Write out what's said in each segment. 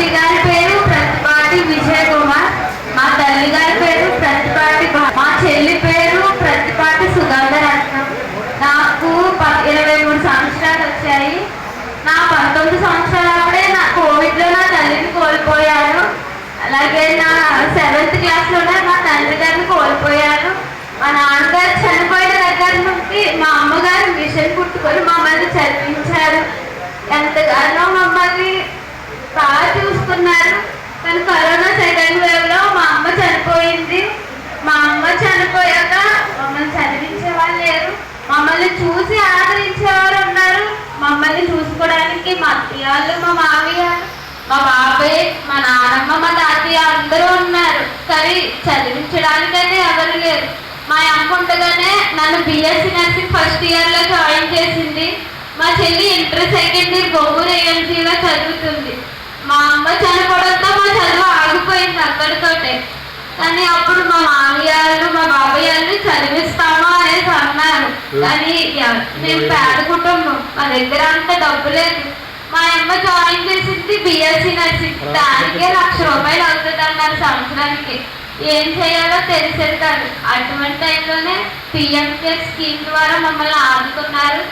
తండ్రి గారి పేరు ప్రతిపాటి విజయ్ కుమార్. మా తల్లి గారి పేరు ప్రతిపాటి మా చెల్లి పేరు ప్రతిపాటి సుగంధ రత్నం నాకు ఇరవై మూడు సంవత్సరాలు వచ్చాయి. నా పంతొమ్మిది సంవత్సరాలప్పుడే నా కోవిడ్లో నా తల్లిని కోల్పోయాను. అలాగే నా సెవెంత్ క్లాస్లోనే మా తండ్రి గారిని కోల్పోయాను మా నాన్నగారు చనిపోయిన దగ్గర నుండి మా అమ్మగారు మిషన్ కుట్టుకొని మమ్మల్ని చదివించారు ఎంతగానో మమ్మల్ని బాగా చూసుకున్నారు కానీ కరోనా సెకండ్ వేవ్లో మా అమ్మ చనిపోయింది మా అమ్మ చనిపోయాక మమ్మల్ని చదివించే వాళ్ళు లేరు మమ్మల్ని చూసి ఆదరించేవారు ఉన్నారు. మమ్మల్ని చూసుకోవడానికి మా అత్తయ్యాళ్ళు మా మావయ్య మా బాబాయ్ మా నాన్నమ్మ మా తాతయ్య అందరూ ఉన్నారు. కానీ చదివించడానికైతే ఎవరు లేరు. మా అమ్మ ఉండగానే నన్ను బిఎస్సి నర్సింగ్ ఫస్ట్ ఇయర్లో జాయిన్ చేసింది. మా చెల్లి ఇంటర్ సెకండ్ ఇయర్ బొమ్మూరు ఏఎంసీలో చదువుతుంది. మా అమ్మ చనిపోవడంతో మా చదువు ఆగిపోయింది అక్కడితోటే కానీ అప్పుడు మా మామయ్యాలు మా బాబు కానీ ఎవ- మేము పేద కుటుంబం మా దగ్గర అంత డబ్బు లేదు. మా అమ్మ జాయిన్ చేసింది బిఎస్సి నర్సింగ్ దానికే లక్ష రూపాయలు అవుతుంది అన్నారు సంవత్సరానికి. ఏం చేయాలో తెలిసేది కాదు. అటువంటి టైంలోనే పిఎం కేర్ స్కీమ్ ద్వారా మమ్మల్ని ఆదుకున్నారు.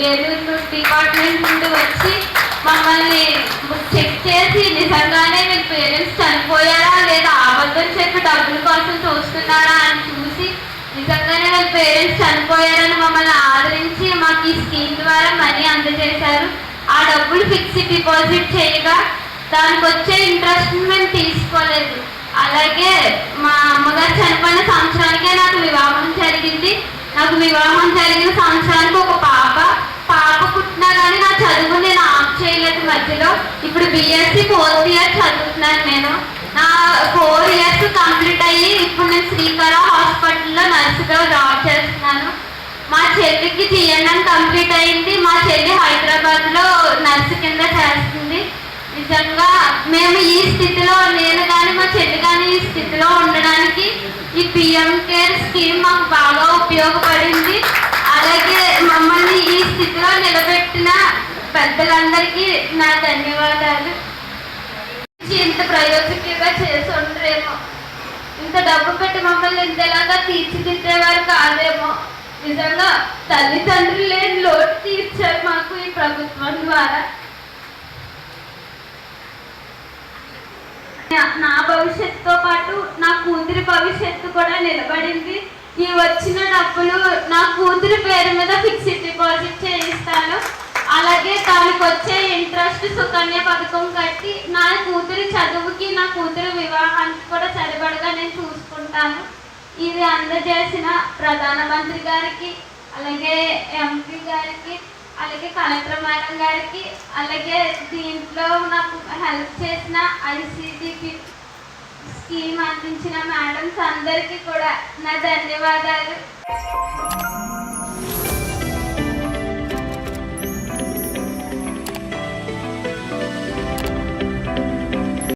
ఏలూరు డిపార్ట్మెంట్ నుండి వచ్చి మమ్మల్ని చెక్ చేసి నిజంగానే మీ పేరెంట్స్ చనిపోయారు లేదా అబద్ధం చెప్పి డబ్బుల కోసం చూస్తున్నారా అని చూసి నిజంగానే వాళ్ళ పేరెంట్స్ చనిపోయారని మమ్మల్ని ఆదరించి మాకు ఈ స్కీమ్ ద్వారా మనీ అందజేశారు. ఆ డబ్బులు ఫిక్స్డ్ డిపాజిట్ చేయగా దానికి వచ్చే ఇంట్రెస్ట్ మేము తీసుకోలేదు. అలాగే మా అమ్మగారు చనిపోయిన సంవత్సరానికే నాకు వివాహం జరిగింది. నాకు వివాహం జరిగిన సంవత్సరానికి ఒక పాప పాప పుట్టినా కానీ నా చదువు నేను ఆఫ్ చేయలేదు మధ్యలో. ఇప్పుడు బిఎస్సి ఫోర్త్ ఇయర్ చదువుతున్నాను నేను. నా ఫోర్ ఇయర్స్ కంప్లీట్ అయ్యి ఇప్పుడు నేను శ్రీకరా హాస్పిటల్లో డ్రా చేస్తున్నాను. మా చెల్లికి జిఎన్ఎం కంప్లీట్ అయింది. మా చెల్లి హైదరాబాద్లో నర్సు కింద చేస్తుంది. నిజంగా మేము ఈ స్థితిలో నేను కానీ మా చెల్లి కానీ ఈ స్థితిలో ఉండడానికి ఈ పిఎం కేర్ స్కీమ్ మాకు బాగా ఉపయోగపడింది. అలాగే మమ్మల్ని ఈ స్థితిలో నిలబెట్టిన పెద్దలందరికీ నా ధన్యవాదాలు. ఇంత ప్రయోజనం పెట్టి మమ్మల్ని ఇంతలాగా తీర్చిదిద్దేవారు కాదేమో. నిజంగా తల్లిదండ్రులు లేని లోటు తీర్చారు మాకు ఈ ప్రభుత్వం ద్వారా. నా- నా భవిష్యత్తుతో పాటు నా కూతురి భవిష్యత్తు కూడా నిలబడింది. ఈ వచ్చిన డబ్బులు నా కూతురి పేరు మీద ఫిక్స్డ్ డిపాజిట్ చేయిస్తాను. అలాగే దానికి వచ్చే ఇంట్రెస్ట్ సుకన్య పథకం కట్టి నా కూతురి చదువుకి నా కూతురి వివాహానికి కూడా సరిపడగా నేను చూసుకుంటాను. ఇది అందజేసిన ప్రధానమంత్రి గారికి అలాగే ఎంపీ గారికి అలాగే కలెక్టర్ మేడం గారికి అలాగే దీంట్లో నాకు హెల్ప్ చేసిన ఐసీడీపీ స్కీమ్ అందించిన మేడమ్స్ అందరికీ కూడా నా ధన్యవాదాలు.